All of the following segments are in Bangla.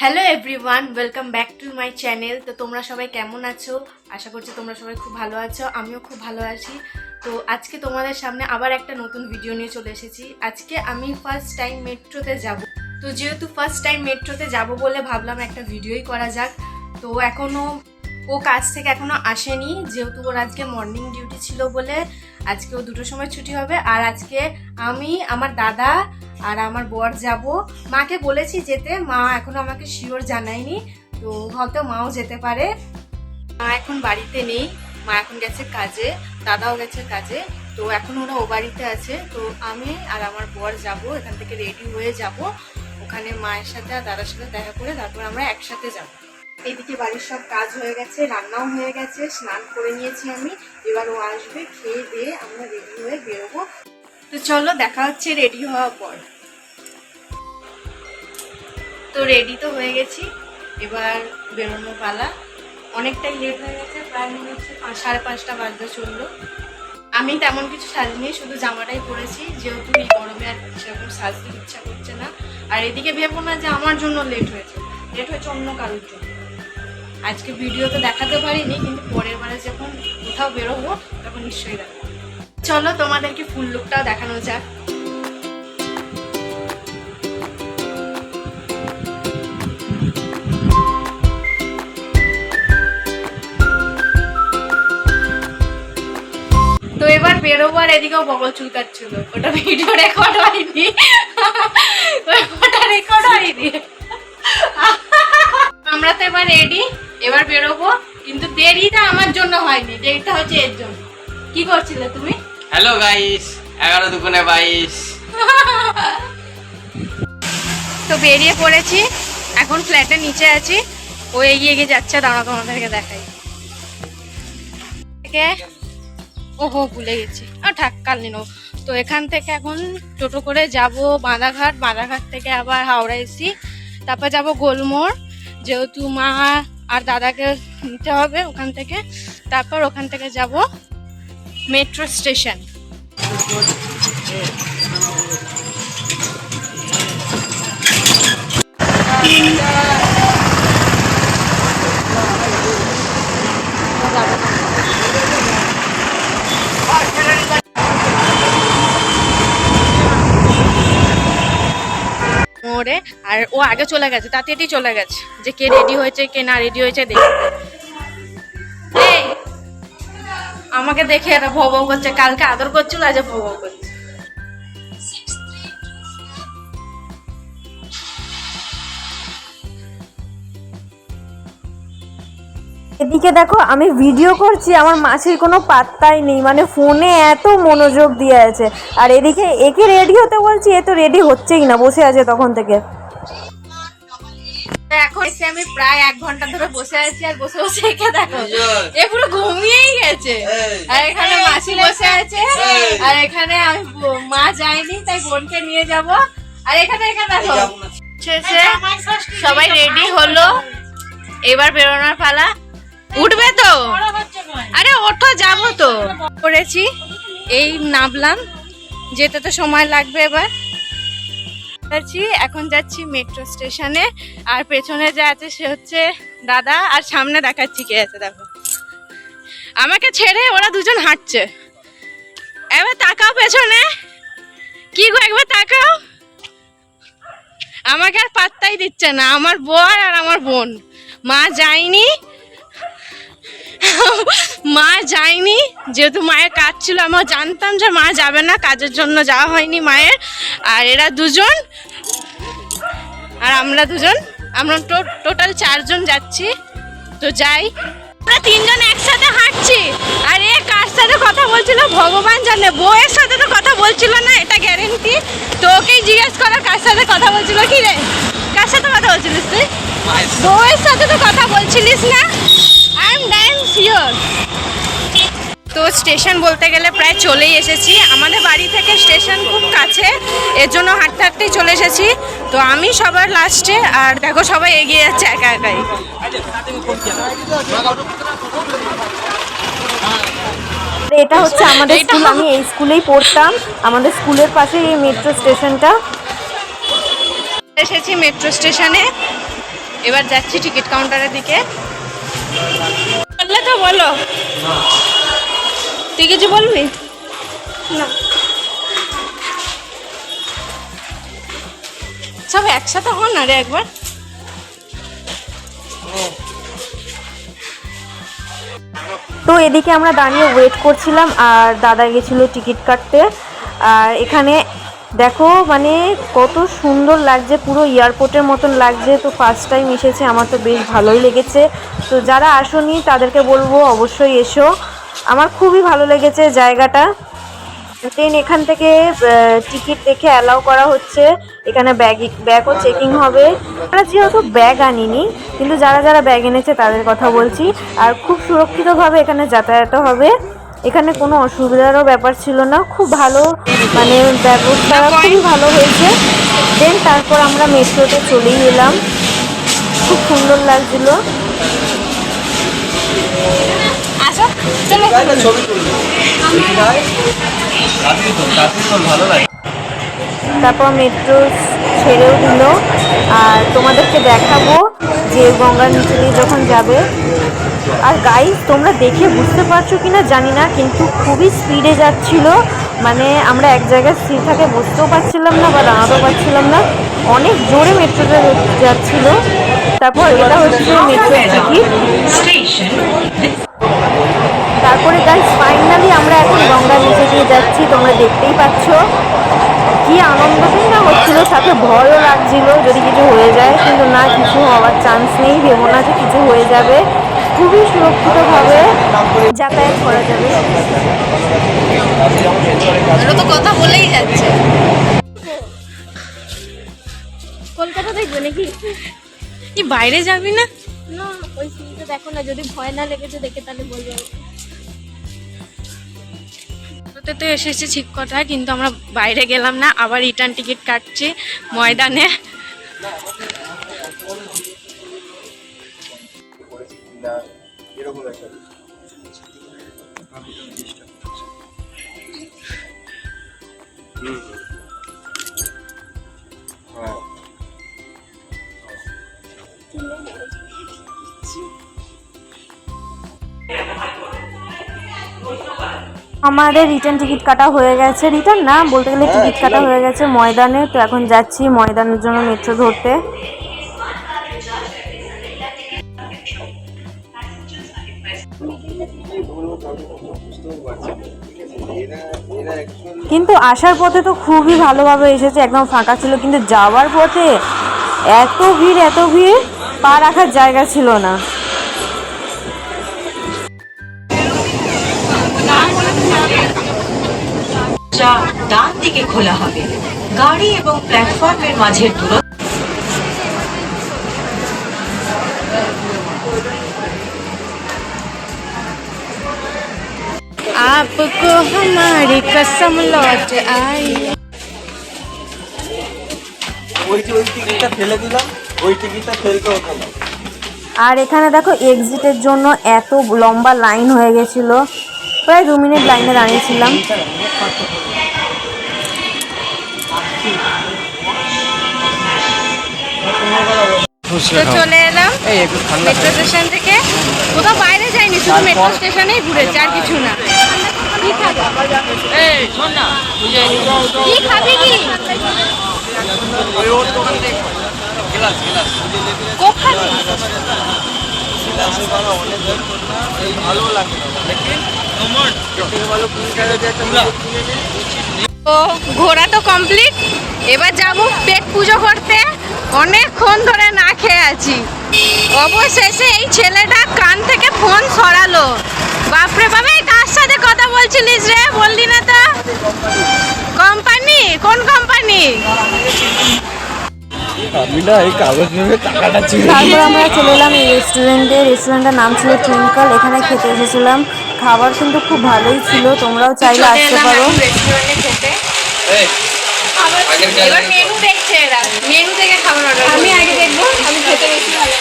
Hello everyone welcome back to my channel তো তোমরা সবাই কেমন আছো? আশা করছি তোমরা সবাই খুব ভালো আছো, আমিও খুব ভালো আছি। তো আজকে তোমাদের সামনে আবার একটা নতুন ভিডিও নিয়ে চলে এসেছি। আজকে আমি ফার্স্ট টাইম মেট্রোতে যাব। তো যেহেতু ফার্স্ট টাইম মেট্রোতে যাব বলে ভাবলাম একটা ভিডিওই করা যাক। তো এখনও ও কাজ থেকে এখনও আসেনি, যেহেতু ওর আজকে মর্নিং ডিউটি ছিল বলে আজকে ও দুটোর সময় ছুটি হবে। আর আজকে আমি, আমার দাদা আর আমার বর যাব। মাকে বলেছি যেতে, মা এখনও আমাকে শিওর জানায়নি। তো হয়তো মাও যেতে পারে। মা এখন বাড়িতে নেই, মা এখন গেছে কাজে, দাদাও গেছে কাজে। তো এখন ওরা ও বাড়িতে আছে। তো আমি আর আমার বর যাব, এখান থেকে রেডি হয়ে যাব। ওখানে মায়ের সাথে আর দাদার সাথে দেখা করে তারপর আমরা একসাথে যাব। এদিকে বাড়ির সব কাজ হয়ে গেছে, রান্নাও হয়ে গেছে, স্নান করে নিয়েছি আমি। এবার ও আসবে, খেয়ে দিয়ে আমরা রেডি হয়ে বেরোবো। তো চলো, দেখা হচ্ছে রেডি হওয়ার পর। তো রেডি তো হয়ে গেছি, এবার বেরোনো পালা। অনেকটাই লেট হয়ে গেছে, প্রায় মনে হচ্ছে সাড়ে পাঁচটা বাজতে চলল। আমি তেমন কিছু সাজিনি শুধু জামাটাই পরেছি। যেহেতু এই গরমে আর সেরকম সাজতে ইচ্ছা করছে না। আর এদিকে ভেবো না যে আমার জন্য লেট হয়েছে। লেট হয়েছে অন্য কারোর জন্য। আজকে ভিডিওতে দেখাতে পারিনি, কিন্তু পরের বারে যখন কোথাও বেরোবো, তখন নিশ্চয়ই দেখাবো। চলো তোমাদেরকে ফুল লুকটাও দেখানো যাক। তো এবার বেরোবো আর এদিকেও বগল চুলকাচ্ছিল ওটা ভিডিও রেকর্ড হয়নি। ওটা রেকর্ড হয়নি। আমরা তো এবার রেডি এবার বেরোবো কিন্তু দেরিটা আমার জন্য হয়নি দেরিটা হচ্ছে এর জন্য। কি করছিলে তুমি? হ্যালো গাইস এগারো দুগুণে বাইশ। তো বেরিয়ে পড়েছি এখন ফ্ল্যাটের নিচে আছি। ও এগিয়ে এগিয়ে যাচ্ছে দাঁড়া তোমাদেরকে দেখাই। থেকে ওহো ভুলে গেছি। আর ঠাক কাল নিন তো এখান থেকে এখন টোটো করে যাব বাঁধাঘাট বাঁধাঘাট থেকে আবার হাওড়া এসি তারপর যাব গোলমোড়। যেহেতু মা আর দাদাকে নিতে হবে ওখান থেকে। তারপর ওখান থেকে যাব মেট্রো স্টেশন। আর ও আগে চলে গেছে তাতে এটি চলে গেছে যে কে রেডি হয়েছে কে না রেডি হয়েছে এই, আমাকে দেখে এটা ভব করছে কালকে আদর করছিল আজ ভব করছে। এদিকে দেখো আমি ভিডিও করছি আমার মাসির কোনো পাত্তাই নেই মানে ফোনে এত মনোযোগ দিয়ে আছে। আর এদিকে একে রেডি হতে বলছি এ তো রেডি হচ্ছেই না বসে আছে তখন থেকে। এখন এসে আমি প্রায় এক ঘণ্টা ধরে বসে আছি আর বসে বসে একে দেখো। এ পুরো ঘুমিয়েই গেছে। আর এখানে মাসি বসে আছে। আর এখানে আমি মা যায়নি তাই বোনকে নিয়ে যাব। আর এখানে এখানে দেখো। শেষে সবাই রেডি হলো। এবার বেরোনোর পালা। উঠবে তো? আরে ওঠো যাব তো। করেছি। এই নামলাম। যেতে তো সময় লাগবে এবার। যাচ্ছি, এখন যাচ্ছি মেট্রো স্টেশনে আর পেছনে যে আছে সে হচ্ছে দাদা, আর সামনে দেখাচ্ছি কে আছে, দেখো। আমাকে ছেড়ে ওরা দুজন হাঁটছে। এবার তাকাও পেছনে। কি গো, একবার তাকাও। আমাকে আর পাত্তাই দিচ্ছে না, আমার বর আর আমার বোন। মা যায়নি মা যায়নি যেহেতু মায়ের কাজ ছিল আমরা জানতাম যে মা যাবে না কাজের জন্য যাওয়া হয়নি মায়ের। আর এরা দুজন আর আমরা দুজন আমরা টোটাল চারজন যাচ্ছি। তো যাই। আমরা তিনজন একসাথে হাঁটছি। আর এ কার সাথে কথা বলছিল? ভগবান জানে। বউয়ের সাথে তো কথা বলছিল না এটা গ্যারেন্টি তো ওকেই জিজ্ঞেস করার কার সাথে কথা বলছিল? কি রে? কার সাথে কথা বলছিলিস তুই? বউয়ের সাথে তো কথা বলছিলিস না? শিওর? তো স্টেশন বলতে গেলে প্রায় চলেই এসেছি। আমাদের বাড়ি থেকে স্টেশন খুব কাছে এর জন্য হাঁটতে হাঁটতেই চলে এসেছি। তো আমি সবার লাস্টে আর দেখো সবাই এগিয়ে যাচ্ছে একা একাই। এটা হচ্ছে আমাদের স্কুল আমি এই স্কুলেই পড়তাম। আমাদের স্কুলের পাশেই এই মেট্রো স্টেশনটা এসেছি মেট্রো স্টেশনে এবার যাচ্ছি টিকিট কাউন্টারের দিকে। বললে তো বলো। তুই কিছু বলবি? না। সব একসাথে হন আরে একবার? তো এদিকে আমরা দাঁড়িয়ে ওয়েট করছিলাম আর দাদা গেছিল টিকিট কাটতে। আর এখানে দেখো মানে কত সুন্দর লাগছে, পুরো এয়ারপোর্টের মতন লাগছে। তো ফার্স্ট টাইম এসেছে, আমার তো বেশ ভালোই লেগেছে। তো যারা আসনি, তাদেরকে বলব অবশ্যই এসো। আমার খুবই ভালো লেগেছে জায়গাটা। দেন এখান থেকে টিকিট দেখে অ্যালাউ করা হচ্ছে। এখানে ব্যাগ ব্যাগও চেকিং হবে। আমরা যেহেতু ব্যাগ আনিনি, কিন্তু যারা যারা ব্যাগ এনেছে, তাদের কথা বলছি। আর খুব সুরক্ষিতভাবে এখানে যাতায়াত হবে। এখানে কোনো অসুবিধারও ব্যাপার ছিল না। খুব ভালো মানে ব্যবস্থা খুবই ভালো হয়েছে। দেন তারপর আমরা মেট্রোতে চলেই এলাম। খুব সুন্দর লাগছিল। তারপর মেট্রো ছেড়েও দিল। আর তোমাদেরকে দেখাবো যে গঙ্গার নিচে দিয়ে যখন যাবে আর গাইস তোমরা দেখে বুঝতে পারছ কি না জানি না কিন্তু খুবই স্পিডে যাচ্ছিল। মানে আমরা এক জায়গায় স্থির থাকে বুঝতেও পারছিলাম না বা দাঁড়াতেও পারছিলাম না। অনেক জোরে মেট্রোটা যাচ্ছিল। তারপর এটা হচ্ছে মেট্রো টিকিট তারপরে গাইস ফাইনালি আমরা এখন গঙ্গার নিচে দিয়ে যাচ্ছি তোমরা দেখতেই পাচ্ছ। কি আনন্দটাই না হচ্ছিল সাথে ভয়ও লাগছিল যদি কিছু হয়ে যায় কিন্তু না কিছু হওয়ার চান্স নেই ভেবো না যে কিছু হয়ে যাবে। খুবই সুরক্ষিতভাবে যাতায়াত করা যাবে। তো কথা বলেই যাচ্ছে। কলকাতা দেখবে নাকি? কি বাইরে যাবি না? না ওই সিনটা দেখো না যদি ভয় না লেগেছে দেখে তাহলে বলব। তো তো এসেছে ঠিক কথা কিন্তু আমরা বাইরে গেলাম না আবার রিটার্ন টিকিট কাটছি ময়দানে। এরকম একটা হ্যাঁ আমাদের রিটার্ন টিকিট কাটা হয়ে গেছে। রিটার্ন না বলতে গেলে টিকিট কাটা হয়ে গেছে ময়দানে। তো এখন যাচ্ছি ময়দানের জন্য মেট্রো ধরতে। কিন্তু আসার পথে তো খুবই ভালোভাবে এসেছে, একদম ফাঁকা ছিল, কিন্তু যাওয়ার পথে এত ভিড় এত ভিড়, পা রাখার জায়গা ছিল না। ডান দিকে খোলা হবে। গাড়ি এবং প্ল্যাটফর্মের মাঝের দূরত্ব आपको हमारी कसम लौट आई ওই যে ওই টিকিটটা ফেলে দিলাম ওই টিকিটটা ফেলতে হতো না আর এখানে দেখো এক্সিটের জন্য এত লম্বা লাইন হয়ে গেছিল প্রায় দু মিনিট লাইনে দাঁড়িয়েছিলাম তো চলে এলাম মেট্রো স্টেশন থেকে কোথাও বাইরে যাইনি শুধু মেট্রো স্টেশনেই ঘুরেছি আর কিছু না কি খাবে? কি খাবি কি? কোক খাবি? তো ঘোরা তো কমপ্লিট এবার যাব পেট পুজো করতে। অনেকক্ষণ ধরে না খেয়ে আছি। অবশেষে এই ছেলেটা কান থেকে ফোন সরালো। বাপরে বাবা বলছিলিস রে? বললি না তো। কোম্পানি? কোন কোম্পানি? আমি না এই কাগজ নেবে টাকাটা ছিল তারপর আমরা চলে এলাম এই রেস্টুরেন্টে রেস্টুরেন্টের নাম ছিল টুইঙ্কল এখানে খেতে এসেছিলাম। খাবার কিন্তু খুব ভালোই ছিল তোমরাও চাইলে আসতে পারো। রেস্টুরেন্টে খেতে। এবার মেনু দেখছে এরা। মেনু থেকে খাবার অর্ডার আমি আগে দেখব আমি খেতে বেশি ভালো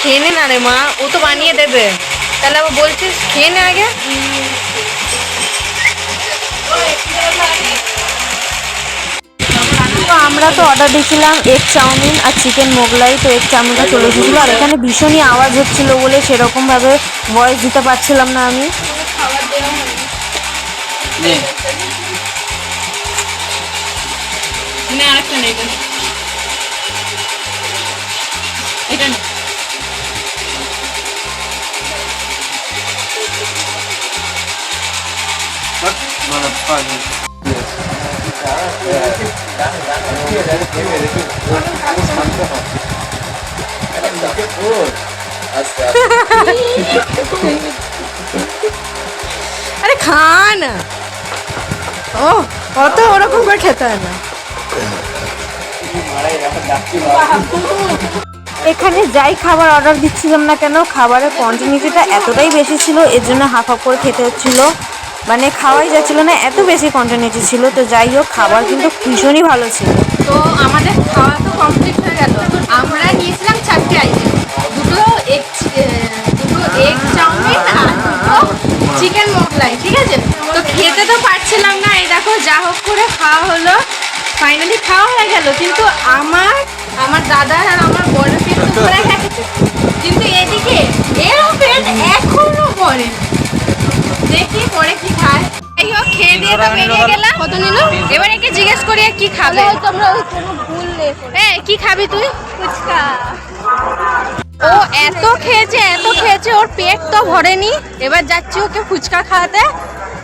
খেয়ে নে না রে মা ও তো বানিয়ে দেবে। তাহলে আবার বলছিস খেয়ে নে আগে। আমরা তো অর্ডার দিয়েছিলাম এগ চাউমিন আর চিকেন মোগলাই তো এগ চাউমিনটা চলে এসেছিল। আর এখানে ভীষণই আওয়াজ হচ্ছিল বলে সেরকমভাবে ভয়েস দিতে পারছিলাম না আমি। আরেকটা নেই আরে খা না ও অত ওরকম করে খেতে হয় না। এখানে যাই খাবার অর্ডার দিচ্ছিলাম না কেন, খাবারের কোয়ান্টিটিটা এতটাই বেশি ছিল, এর জন্য হাফ হাফ করে খেতে হচ্ছিল। মানে খাওয়াই যাচ্ছিল না, এত বেশি কোয়ান্টিটি ছিল, তো যাই হোক, খাবার কিন্তু ভীষণই ভালো ছিল। তো আমাদের খাওয়া তো কমপ্লিট হয়ে গেল। আমরা নিয়েছিলাম চারটে আইটেম দুটো এগ দুটো এগ চাউমিন আর দুটো চিকেন মোগলাই ঠিক আছে? তো খেতে তো পারছিলাম না, এই দেখো, যা হোক করে খাওয়া হলো। ফাইনালি খাওয়া হয়ে গেল কিন্তু আমার আমার দাদার আর আমার বড় পেট ভরে গেছে কিন্তু এদিকে এরও পেট এখনও পরে দেখি পরে কি খায়। খেয়ে দিয়ে তো বেরিয়ে গেলাম। কত নিল? এবার একে জিজ্ঞেস করি কি খাবে। কি তুই? ফুচকা। ও এত খেয়েছে এত খেয়েছে ওর পেট তো ভরেনি। এবার যাচ্ছি ওকে ফুচকা খাওয়াতে।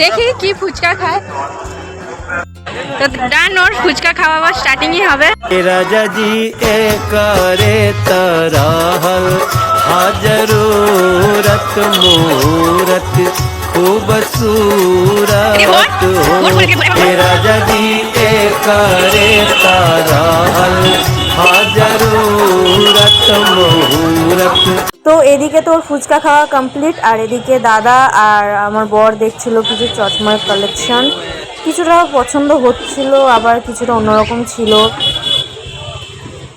দেখি কি ফুচকা খায়। তো ডান ওর ফুচকা খাওয়াবার স্টার্টিংই হবে राजा जी ए करे तराहल हाजरूरत मूरत खूबसूरत हो ए राजा जी ए करे तराहल हाजरूरत मूरत তো এদিকে তোর ফুচকা খাওয়া কমপ্লিট আর এদিকে দাদা আর আমার বর দেখছিল কিছু চশমার কালেকশন কিছুটা পছন্দ হচ্ছিল, আবার কিছুটা অন্যরকম ছিল।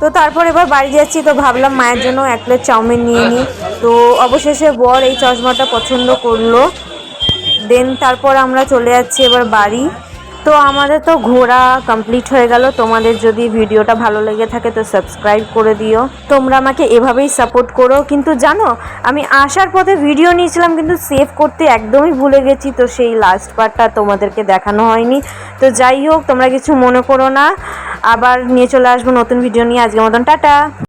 তো তারপর এবার বাড়ি যাচ্ছি, তো ভাবলাম মায়ের জন্য এক প্লেট চাউমিন নিয়ে নিই। তো অবশেষে বর এই চশমাটা পছন্দ করল। দেন তারপর আমরা চলে যাচ্ছি এবার বাড়ি। তো আমাদের তো ঘোরা কমপ্লিট হয়ে গেল। তোমাদের যদি ভিডিওটা ভালো লেগে থাকে তো সাবস্ক্রাইব করে দিও। তোমরা আমাকে এভাবেই সাপোর্ট করো। কিন্তু জানো, আমি আসার পথে ভিডিও নিয়েছিলাম কিন্তু সেভ করতে একদমই ভুলে গেছি। তো সেই লাস্ট পার্টটা তোমাদেরকে দেখানো হয়নি। তো যাই হোক, তোমরা কিছু মনে করো না। আবার নিয়ে চলে আসব নতুন ভিডিও নিয়ে। আজকের মতন, টাটা!